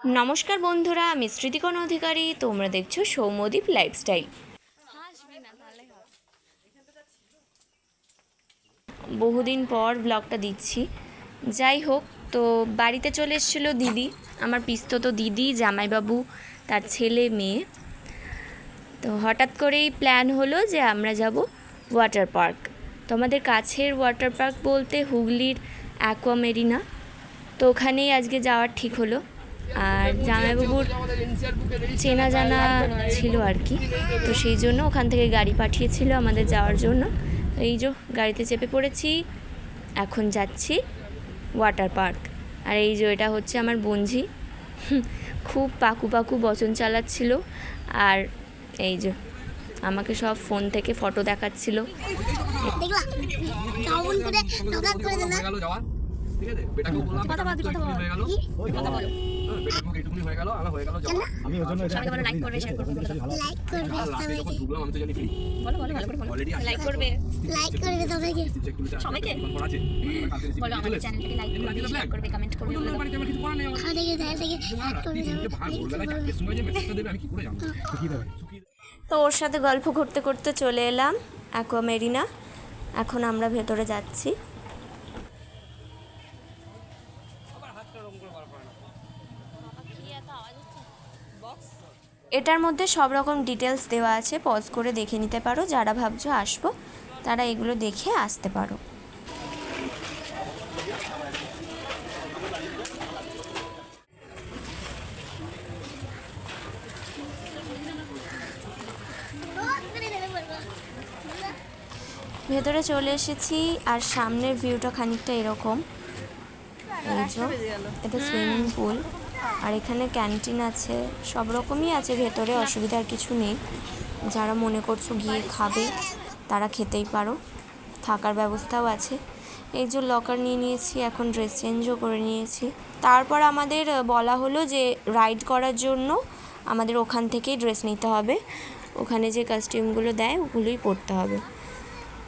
নমস্কার বন্ধুরা, আমি স্মৃতিকণ অধিকারী। তোমরা দেখছ সৌম্যদীপ লাইফস্টাইল বহুদিন পর ব্লগটা দিচ্ছি। যাই হোক, তো বাড়িতে চলে এসেছিল দিদি। আমার পিস্তত দিদি, জামাইবাবু, তার ছেলে, মেয়ে। তো হঠাৎ করেই প্ল্যান হলো যে আমরা যাব ওয়াটার পার্ক তো আমাদের কাছের ওয়াটার পার্ক বলতে হুগলির অ্যাকোয়া মেরিনা তো ওখানেই আজকে যাওয়ার ঠিক হলো। আর জামাইবাবুর চেনা জানা ছিল আর কি। তো সেই জন্য ওখান থেকে গাড়ি পাঠিয়েছিল আমাদের যাওয়ার জন্য। এই যে গাড়িতে চেপে পড়েছি। এখন যাচ্ছি ওয়াটার পার্ক। আর এই যে এটা হচ্ছে আমার বঞ্জি খুব পাকু পাকু বচন চালাচ্ছিল। আর এই যে আমাকে সব ফোন থেকে ফটো দেখাচ্ছিল। ঠিক আছে আমি তো তো ওর সাথে গল্প করতে করতে চলে এলাম, অ্যাকোয়া মেরিনা। এখন আমরা ভেতরে যাচ্ছি। এটার মধ্যে সব রকম ডিটেলস দেওয়া আছে। পজ করে দেখে নিতে পারো। যারা ভাবছ আসব, তারা এগুলো দেখে আসতে পারো। ভেতরে চলে এসেছি আর সামনের ভিউটা খানিকটা এরকম। এটা সুইমিং পুল আর এখানে ক্যান্টিন আছে, সব রকমই আছে, ভেতরে অসুবিধার কিছু নেই। যারা মনে করছ গিয়ে খাবে, তারা খেতেই পারো। থাকার ব্যবস্থাও আছে। এই যে লকার নিয়ে নিয়েছি, এখন ড্রেস চেঞ্জও করে নিয়েছি। তারপর আমাদের বলা হলো যে রাইড করার জন্য আমাদের ওখান থেকেই ড্রেস নিতে হবে। ওখানে যে কাস্টিউমগুলো দেয়, ওগুলোই পরতে হবে।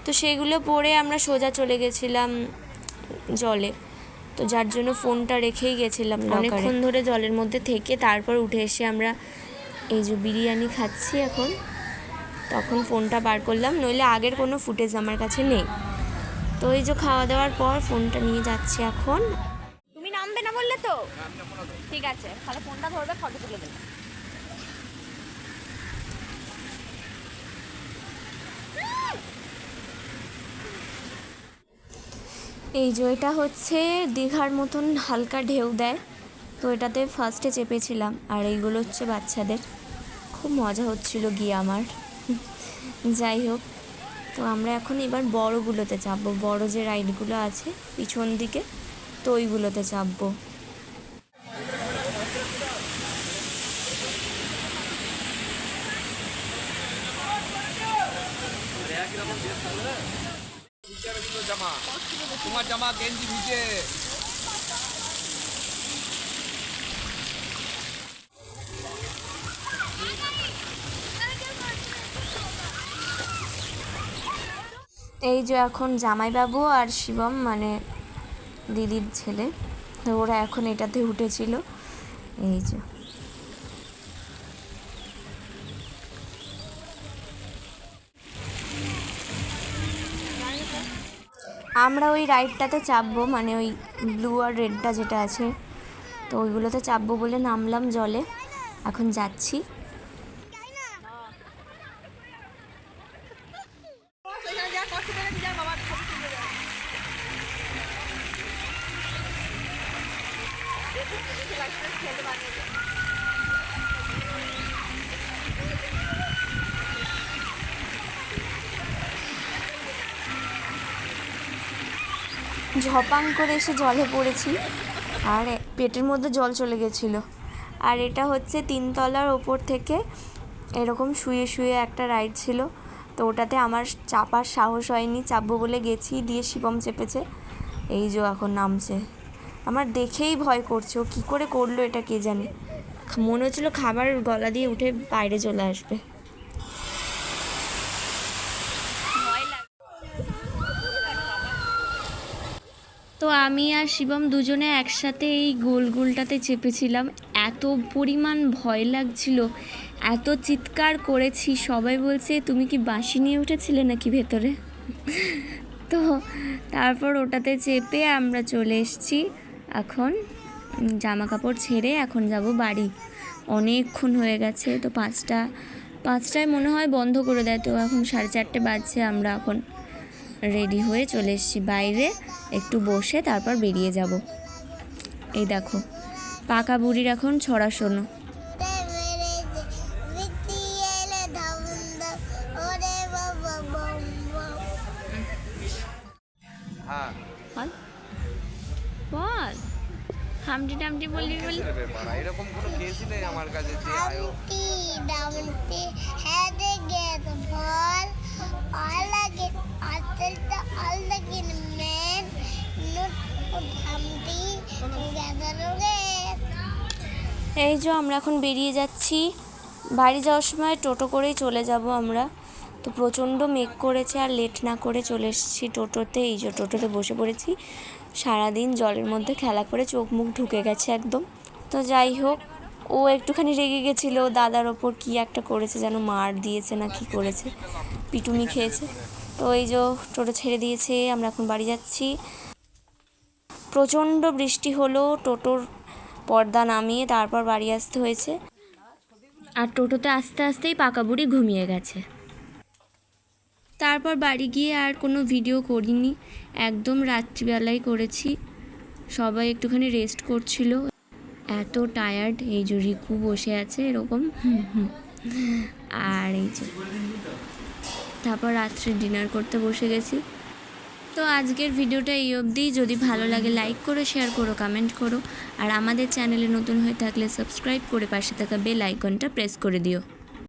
তো সেগুলো পরে আমরা সোজা চলে গেছিলাম জলে। তো যার জন্য ফোনটা রেখেই গেছিলাম অনেকক্ষণ ধরে জলের মধ্যে থেকে তারপর উঠে এসে আমরা এই যে বিরিয়ানি খাচ্ছি এখন। তখন ফোনটা বার করলাম নইলে আগের কোনো ফুটেজ আমার কাছে নেই। তো এই যে খাওয়া দাওয়ার পর ফোনটা নিয়ে যাচ্ছি এখন। তুমি নামবে না বললে তো? ঠিক আছে তাহলে ফোনটা ধরবে ফটো তুলে দেবে। এই যে এটা হচ্ছে দীঘার মতন হালকা ঢেউ দেয়। তো এটাতে ফার্স্টে চেপেছিলাম, আর এইগুলো হচ্ছে বাচ্চাদের। খুব মজা হচ্ছিল গিয়ে আমার। যাই হোক, তো আমরা এখন এবার বড়গুলোতে চাপবো। বড় যে রাইডগুলো আছে পিছন দিকে, তো ওইগুলোতে চাপবো। জামা তোমার জামা গেঞ্জি নিচে এই যে এখন জামাইবাবু আর শিবম মানে দিদির ছেলে ওরা এখন এটাতে উঠেছিল। এই যে। আমরা ওই রাইডটাতে চাপবো মানে ওই ব্লু আর রেডটা যেটা আছে, তো ওইগুলোতে চাপবো বলে নামলাম জলে। এখন যাচ্ছি। ঝপাং করে এসে জলে পড়েছি আর পেটের মধ্যে জল চলে গেছিল। আর এটা হচ্ছে তিনতলার ওপর থেকে এরকম শুয়ে শুয়ে একটা রাইড ছিল। তো ওটাতে আমার চাপার সাহস হয়নি, চাপবো বলে গেছি, দিয়ে শিবম চেপেছে। এই যে এখন নামছে। আমার দেখেই ভয় করছে, ও কী করে করল এটা কে জানে। মনে হচ্ছিল খাবার গলা দিয়ে উঠে বাইরে চলে আসবে তো আমি আর শিবম দুজনে একসাথে এই গোল গোলটাতে চেপেছিলাম। এত পরিমাণ ভয় লাগছিল, এত চিৎকার করেছি, সবাই বলছে, তুমি কি বাঁশি নিয়ে উঠেছিলে নাকি ভেতরে? তো তারপর ওটাতে চেপে আমরা চলে এসেছি। এখন জামা কাপড় ছেড়ে এখন যাব বাড়ি। অনেকক্ষণ হয়ে গেছে, তো পাঁচটা, পাঁচটায় মনে হয় বন্ধ করে দেয়, তো এখন সাড়ে চারটে বাজছে আমরা এখন। রেডি হয়ে চলে এসেছি। বাইরে একটু বসে তারপর বেরিয়ে যাব। এই দেখো পাকা বুড়ির এখন ছড়া শোনো হ্যাঁ। বল। বল। হামটি টামটি বলবি বলি এরকম কোনো কেসই নেই আমার কাছে যে আয়ো এই যে আমরা এখন বেরিয়ে যাচ্ছি। বাড়ি যাওয়ার সময় টোটো করেই চলে যাব আমরা। তো প্রচণ্ড মেঘ করেছে আর লেট না করে চলে এসেছি টোটোতে। এই যে টোটোতে বসে পড়েছি। সারাদিন জলের মধ্যে খেলা করে চোখ মুখ ঢুকে গেছে একদম। তো যাই হোক ও একটুখানি রেগে গেছিল, দাদার ওপর কি একটা করেছে যেন মার দিয়েছে না কি করেছে, পিটুনি খেয়েছে। তো এই যে টোটো ছেড়ে দিয়েছে, আমরা এখন বাড়ি যাচ্ছি। প্রচণ্ড বৃষ্টি হলো, টোটোর পর্দা নামিয়ে তারপর বাড়ি আসতে হয়েছে। আর টোটোতে আস্তে আস্তেই পাকা বুড়ি ঘুমিয়ে গেছে। তারপর বাড়ি গিয়ে আর কোনো ভিডিও করিনি, একদম রাত্রিবেলায় করেছি। সবাই একটুখানি রেস্ট করছিল। এত টায়ার্ড এই যে রিকু বসে আছে এরকম। আর এই যে তারপর রাত্রে ডিনার করতে বসে গেছি। তো আজকের ভিডিওটা এই অবধি। যদি ভালো লাগে লাইক করো শেয়ার করো কমেন্ট করো। আর আমাদের চ্যানেলে নতুন হয়ে থাকলে সাবস্ক্রাইব করে পাশে থাকা বেল আইকনটা প্রেস করে দিও।